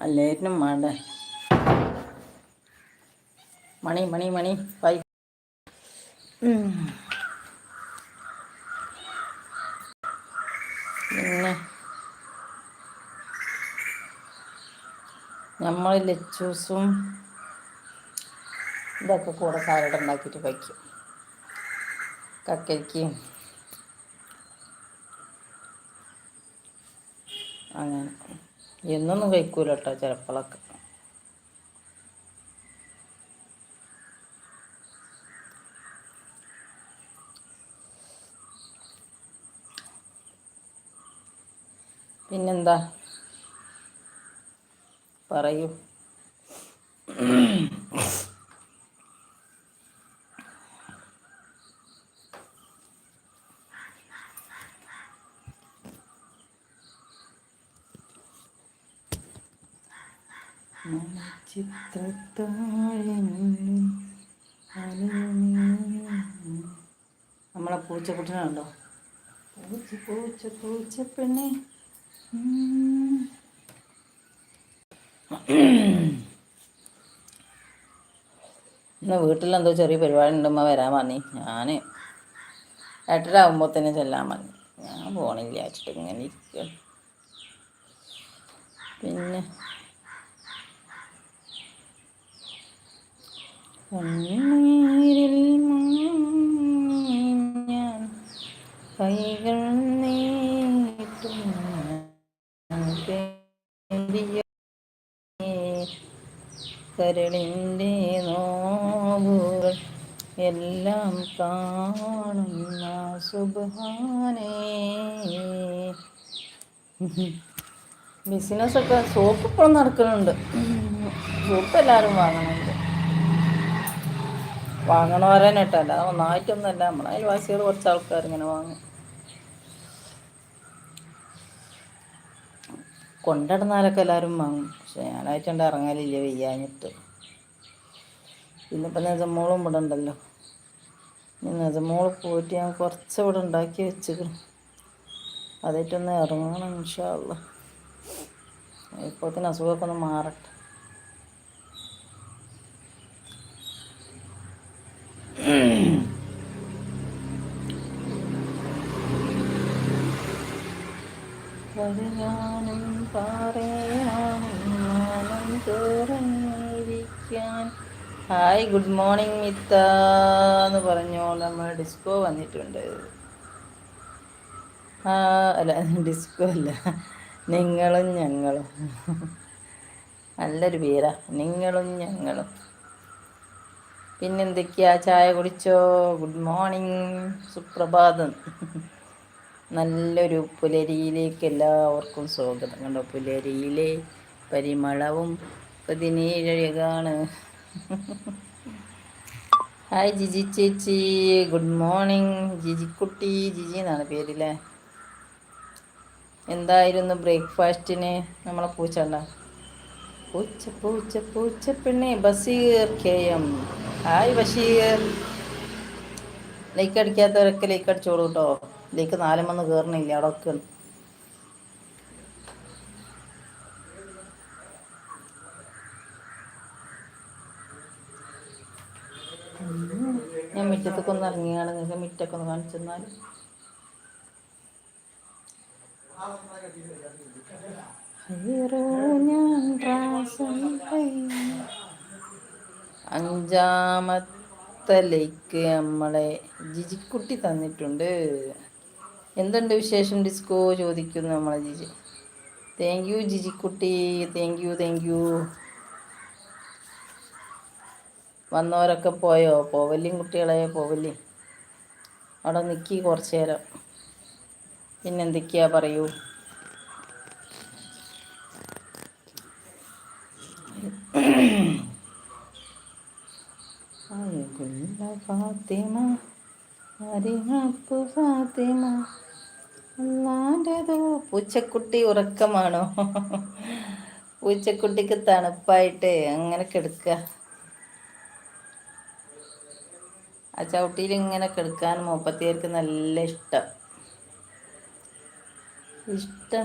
അല്ലേറ്റിനും വേണ്ടേ. മണി മണി മണി. പൈ പിന്നെ നമ്മൾ ലച്ചൂസും ഇതൊക്കെ കൂടെ സാലഡ് ഉണ്ടാക്കിയിട്ട് വയ്ക്കും. കക്കയ്ക്കും അങ്ങനെ. എന്നൊന്നും കഴിക്കൂല കേട്ടോ ചിലപ്പോഴൊക്കെ പിന്നെന്താ? പറയൂ. നമ്മളെ പൂച്ചക്കുട്ടനുണ്ടോ പൂച്ച പൂച്ച പൂച്ച പെണ്ണെ. ഇന്ന് വീട്ടിലെന്തോ ചെറിയ പരിപാടി ഉണ്ടമ്മ വരാൻ പറഞ്ഞു ഞാൻ എട്ടര ആകുമ്പോൾ തന്നെ ചെല്ലാൻ പറഞ്ഞു ഞാൻ പോണില്ല. വെച്ചിട്ട് ഇങ്ങനെ ഇരിക്കുക പിന്നെ കണ്ണീരിൽ ഞാൻ കൈകൾ കരളിന്റെ നോവുകൾ എല്ലാം കാണുന്ന സുബാനേ. ബിസിനസ്സൊക്കെ സോപ്പ് ഇപ്പോഴും നടക്കുന്നുണ്ട് സോപ്പ് എല്ലാവരും വാങ്ങുന്നുണ്ട് വാങ്ങണവരനെ അത് ഒന്നായിട്ടൊന്നുമല്ല നമ്മളെ അയൽവാസികൾ കുറച്ച് ആൾക്കാർ ഇങ്ങനെ വാങ്ങി. കൊണ്ടിടുന്നാലൊക്കെ എല്ലാവരും വാങ്ങും. പക്ഷെ ഞാനായിട്ടുണ്ട് ഇറങ്ങാനില്ല വെയ്യാഞ്ഞിട്ട്. പിന്നിപ്പോൾ നെജമോളും ഇവിടെ ഉണ്ടല്ലോ. നെജമോൾ പോയിട്ട് ഞാൻ കുറച്ച് ഇവിടെ ഉണ്ടാക്കി വെച്ചിരുന്നു അതായിട്ടൊന്ന് ഇറങ്ങണം ഇൻഷാള്ള ഇപ്പോഴത്തേന് അസുഖമൊക്കെ ഒന്ന് മാറട്ടെ. പറയാനും പറയാനും തുറന്നിരിക്കാൻ. ഹായ് ഗുഡ് മോർണിംഗ് മിത്ത എന്ന് പറഞ്ഞോ നമ്മൾ ഡിസ്കോ വന്നിട്ടുണ്ട്. അല്ല ഡിസ്കോ അല്ല. നിങ്ങളും ഞങ്ങളും. നല്ലൊരു പേരാ. നിങ്ങളും ഞങ്ങളും. പിന്നെന്തൊക്കെയാ? ചായ കുടിച്ചോ? ഗുഡ് മോർണിംഗ് സുപ്രഭാതം. നല്ലൊരു പുലരിയിലേക്ക് എല്ലാവർക്കും സ്വാഗതം. കണ്ടോ? പുലരിയിലെ പരിമളവും പതിനേഴഴകാണ്. ഹായ് ജിജി ചേച്ചി. ഗുഡ് മോർണിംഗ് ജിജിക്കുട്ടി ജിജി എന്നാണ് പേരില്ലേ എന്തായിരുന്നു ബ്രേക്ക്ഫാസ്റ്റിന്? നമ്മളെ പൂച്ചണ്ട. പൂച്ച പൂച്ച പൂച്ച പെണ്ണെ Basheer K M hi Basheer. Like അടിക്കാത്തവരൊക്കെ like അടിച്ചോളൂ കേട്ടോ ലൈക്ക് നാലും വന്ന് കയറണില്ല അവിടെ ഒക്കെ ഞാൻ മുറ്റത്തൊക്കെ ഒന്ന് ഇറങ്ങിയാണ് നിങ്ങൾക്ക് മിറ്റൊക്കെ ഒന്ന് കാണിച്ചു തന്നാൽ. അഞ്ചാമത്തെ ലൈക്ക് നമ്മളെ ജിജിക്കുട്ടി തന്നിട്ടുണ്ട്. എന്തുണ്ട് വിശേഷം ഡിസ്കോ? ചോദിക്കുന്നു നമ്മളെ ജിജി. താങ്ക് യു ജിജിക്കുട്ടി. താങ്ക് യു താങ്ക് യു വന്നവരൊക്കെ പോയോ? പോവല്ലേ കുട്ടികളെ പോവല്ലേ അവിടെ നിൽക്കി കുറച്ച് നേരം. പിന്നെന്തൊക്കെയാ പറയൂ? ഫാത്തിമ ഫാത്തിമ. അല്ലാണ്ടേതോ പൂച്ചക്കുട്ടി ഉറക്കമാണോ? പൂച്ചക്കുട്ടിക്ക് തണുപ്പായിട്ട് അങ്ങനെ കിടക്കുക ആ ചവിട്ടിയിൽ ഇങ്ങനെ കിടക്കാൻ മുപ്പത്തിയേർക്ക് നല്ല ഇഷ്ടം. ഇഷ്ടം